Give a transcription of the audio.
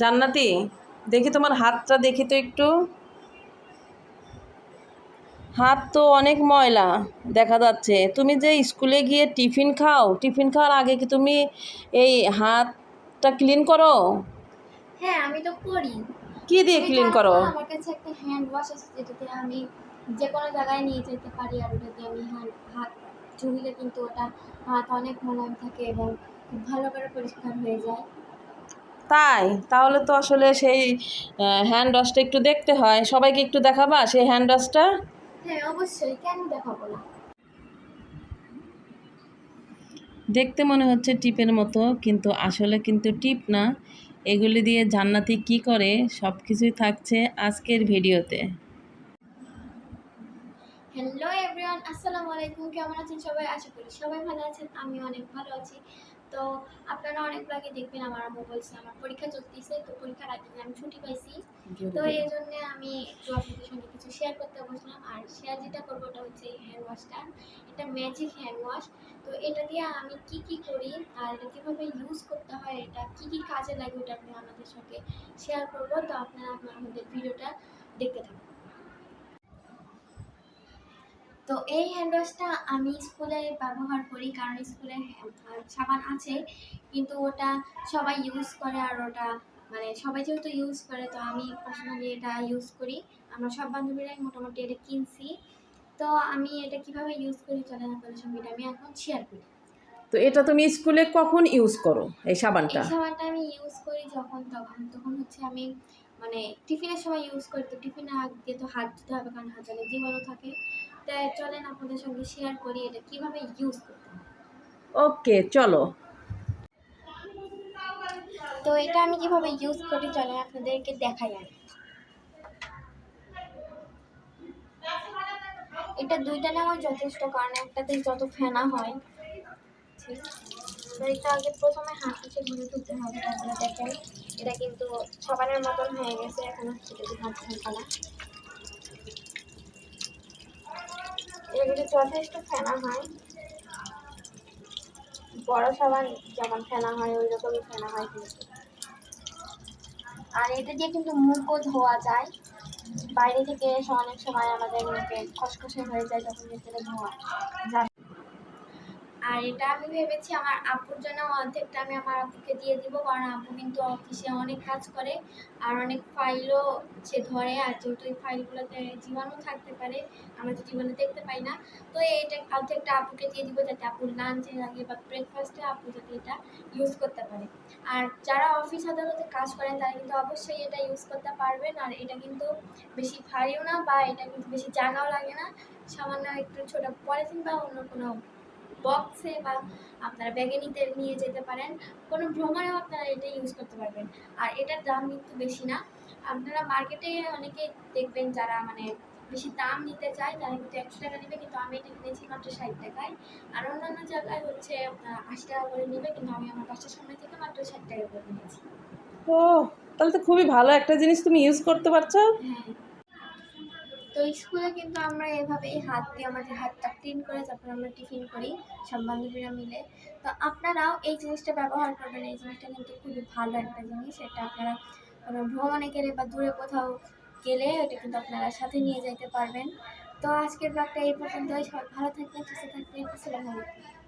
জান্নাতি দেখি তোমার হাতটা দেখি তো একটু। হাত তো অনেক ময়লা দেখা যাচ্ছে। তুমি যে স্কুলে গিয়ে টিফিন খাও টিফিন খাওয়ার আগে কি তুমি এই হাতটা ক্লিন করো? হ্যাঁ আমি তো করি। কি দিয়ে ক্লিন করো? আমার কাছে একটা হ্যান্ড ওয়াশ আছে যেটাতে আমি যে কোনো জায়গায় নিয়ে যেতে পারি আর ওটাতে আমি হ্যান্ড হাত ধুইলে কিন্তু ওটা হাত অনেক মোলায়েম থাকে এবং খুব ভালো করে পরিষ্কার হয়ে যায়। তাই? তাহলে তো আসলে সেই হ্যান্ড ওয়াশটা একটু দেখতে হয়। সবাইকে একটু দেখাবা সেই হ্যান্ড ওয়াশটা হ্যাঁ অবশ্যই। কেন দেখাবো না? দেখতে মনে হচ্ছে টিপের মতো কিন্তু আসলে কিন্তু টিপ না। এগুলি দিয়ে জান্নাতি কি করে? সব কিছুই থাকছে আজকের ভিডিওতে। হ্যালো এভরিওয়ান আসসালামু আলাইকুম। কেমন আছেন সবাই? আশা করি সবাই ভালো আছেন। আমি অনেক ভালো আছি। তো আপনারা অনেক আগে দেখবেন আমার আম্মু বলছে আমার পরীক্ষা চলতেছে তো পরীক্ষার আগে আমি ছুটি পাইছি। তো এই জন্য আমি একটু আপনাদের সঙ্গে কিছু শেয়ার করতে বসলাম। আর শেয়ার যেটা করব ওটা হচ্ছে এই হ্যান্ড ওয়াশটা এটা ম্যাজিক হ্যান্ড ওয়াশ তো এটা দিয়ে আমি কি কি করি আর এটা কীভাবে ইউজ করতে হয় এটা কি কি কাজে লাগে ওটা আমি আপনাদের সঙ্গে শেয়ার করব। তো আপনার আমাদের ভিডিওটা দেখতে থাকুন। তো এই হ্যান্ড ওয়াশটা আমি স্কুলে ব্যবহার করি কারণ স্কুলে সাবান আছে কিন্তু ওটা সবাই ইউজ করে আর ওটা মানে সবাই যেহেতু ইউজ করে তো আমি পার্সোনালি এটা ইউজ করি। আমরা সব বান্ধবীরাই মোটামুটি এটা কিনছি। তো আমি এটা কীভাবে ইউজ করি চলেন আপনাদের সঙ্গে এটা আমি এখন শেয়ার করি। তো এটা তুমি স্কুলে কখন ইউজ করো এই সাবানটা? এই সাবানটা আমি ইউজ করি যখন তখন তখন হচ্ছে আমি মানে টিফিনের সময় ইউজ করি তো টিফিনে আগে তো হাত ধুতে হবে কারণ হাতে অনেক জীবাণু থাকে। তাই চলেন আপনাদের সঙ্গে শেয়ার করি এটা কীভাবে ইউজ করতে ওকে চলো। তো এটা আমি কীভাবে ইউজ করি চলেন আপনাদেরকে দেখাই আমি এটা দুইটা নেওয়া যথেষ্ট কারণ একটাতে যত ফেনা হয় তো এটা আগে প্রথমে হাত থেকে ঘুরে ধুতে হবে তারপরে দেখেন এটা কিন্তু সাবানের মতন হয়ে গেছে এখন হচ্ছে যদি হাত কিন্তু যথেষ্ট ফেনা হয়। বড় সাবান যেমন ফেনা হয় ওই রকমই ফেনা হয় কিন্তু। আর এটা দিয়ে কিন্তু মুখও ধোয়া যায়। বাইরে থেকে এসে অনেক সময় আমাদের মুখে খসখসে হয়ে যায় যখন ভেতরে ধোয়া। যায় আর এটা আমি ভেবেছি আমার আব্বুর জন্য অর্ধেকটা আমি আমার আপুকে দিয়ে দিব, কারণ আব্বু কিন্তু অফিসে অনেক কাজ করে আর অনেক ফাইলও সে ধরে আর যেহেতু এই ফাইলগুলোতে জীবাণু থাকতে পারে, আমরা তো জীবাণু দেখতে পাই না। তো এটা অর্ধেকটা আপুকে দিয়ে দিব যাতে আপুর লাঞ্চের আগে বা ব্রেকফাস্টে আপু যাতে এটা ইউজ করতে পারে। আর যারা অফিস আদালতে কাজ করেন, তারা কিন্তু অবশ্যই এটা ইউজ করতে পারবেন, আর এটা কিন্তু বেশি ভারীও না বা এটা কিন্তু বেশি জায়গাও লাগে না, সামান্য একটু ছোটো, পলিথিন বা অন্য কোনো বক্সে বা আপনারা ব্যাগে নিতে নিয়ে যেতে পারেন। কোনো ভ্রমণেও আপনারা এটা ইউজ করতে পারবেন। আর এটার দাম কিন্তু বেশি না। আপনারা মার্কেটে অনেকে দেখবেন যারা মানে বেশি দাম নিতে চায় তারা কিন্তু একশো টাকা নেবে কিন্তু আমি এটা কিনেছি মাত্র ষাট টাকায়। আর অন্যান্য জায়গায় হচ্ছে আশি টাকা করে নেবে কিন্তু আমি আমার বাসার সামনে থেকে মাত্র ষাট টাকা করে নিয়েছি। ও তাহলে তো খুবই ভালো একটা জিনিস তুমি ইউজ করতে পারছ। হ্যাঁ। তো স্কুলে কিন্তু আমরা এভাবেই হাত দিয়ে আমাদের হাতটা ক্লিন করে তারপর আমরা টিফিন করি, সব বান্ধবীরা মিলে। তো আপনারাও এই জিনিসটা ব্যবহার করবেন, এই জিনিসটা কিন্তু খুবই ভালো একটা জিনিস। এটা আপনারা কোনো ভ্রমণে গেলে বা দূরে কোথাও গেলে এটা কিন্তু আপনারা সাথে নিয়ে যেতে পারবেন। তো আজকের ব্লগটা এই পর্যন্তই। সবাই ভালো থাকবেন, সুস্থ থাকবেন। আলাইকুম।